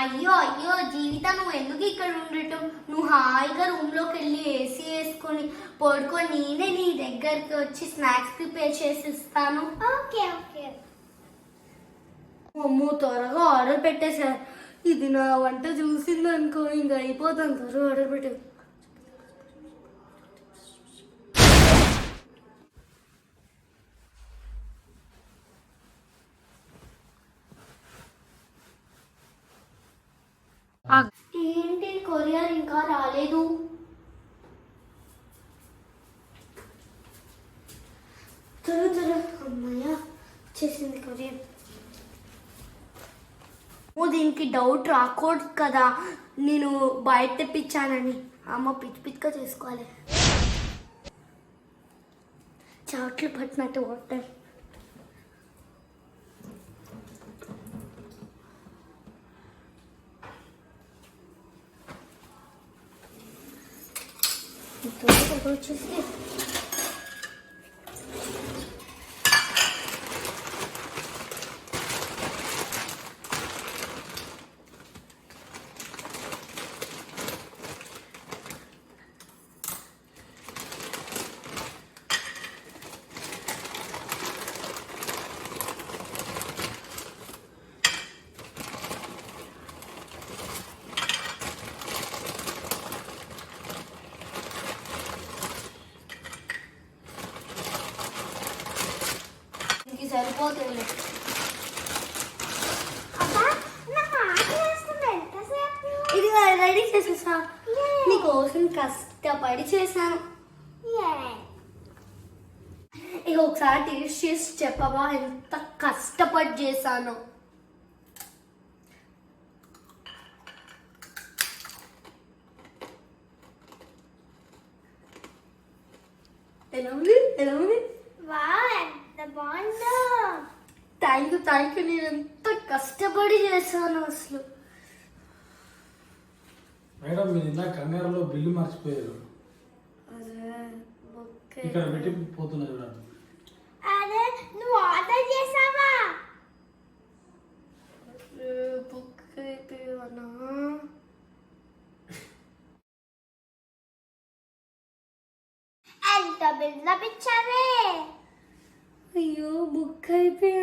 అయ్యో అయ్యో జీవితం నువ్వు ఎందుకు ఇక్కడ ఉండటం నువ్వు హాయిగా రూమ్లోకి వెళ్ళి ఏసీ వేసుకొని పడుకొని నేనే నీ దగ్గరికి వచ్చి స్నాక్స్ ప్రిపేర్ చేసి ఇస్తాను. Okay okay. అమ్మో త్వరగా ఆర్డర్ పెట్టేశారు. ఇది నా వంట చూసింది అనుకో ఇంకా అయిపోతాను త్వరగా ఆర్డర్ పెట్టే. కొరియర్ ఇంకా రాలేదు. త్వర త్వర అమ్మాయ చేసింది కొరియర్. ఓ దీనికి డౌట్ రాకూడదు కదా. నేను బయట తెప్పించానని. అమ్మ పిచ్చి పిచ్చిగా చేసుకోవాలి. చాట్లు పట్టినట్టు వాటర్ И тоже такой чистый. ఎంతసేపు? ఇది రెడీ చేసేసా? నీకోసం కష్టపడి చేశాను. ఇక ఒకసారి టేస్ట్ చేసి చెప్పవా ఎంత కష్టపడి చేశాను. ఎలా ఉంది? ఎలా ఉంది? ఎంత బాగుందో థ్యాంక్ యూ థ్యాంక్ యూ నేను ఎంత కష్టపడి చేశాను అసలు. మేడం మీరు ఇందాక కంగారులో బిల్లు మర్చిపోయారు. ఇక్కడ పెట్టి పోతున్నా చూడండి. అరే నువ్వు ఆర్డర్ చేసావా? బుక్ అయిపోయానా ఎంత బిల్డప్ ఇచ్చావే అయ్యో బుక్ అయిపోయానే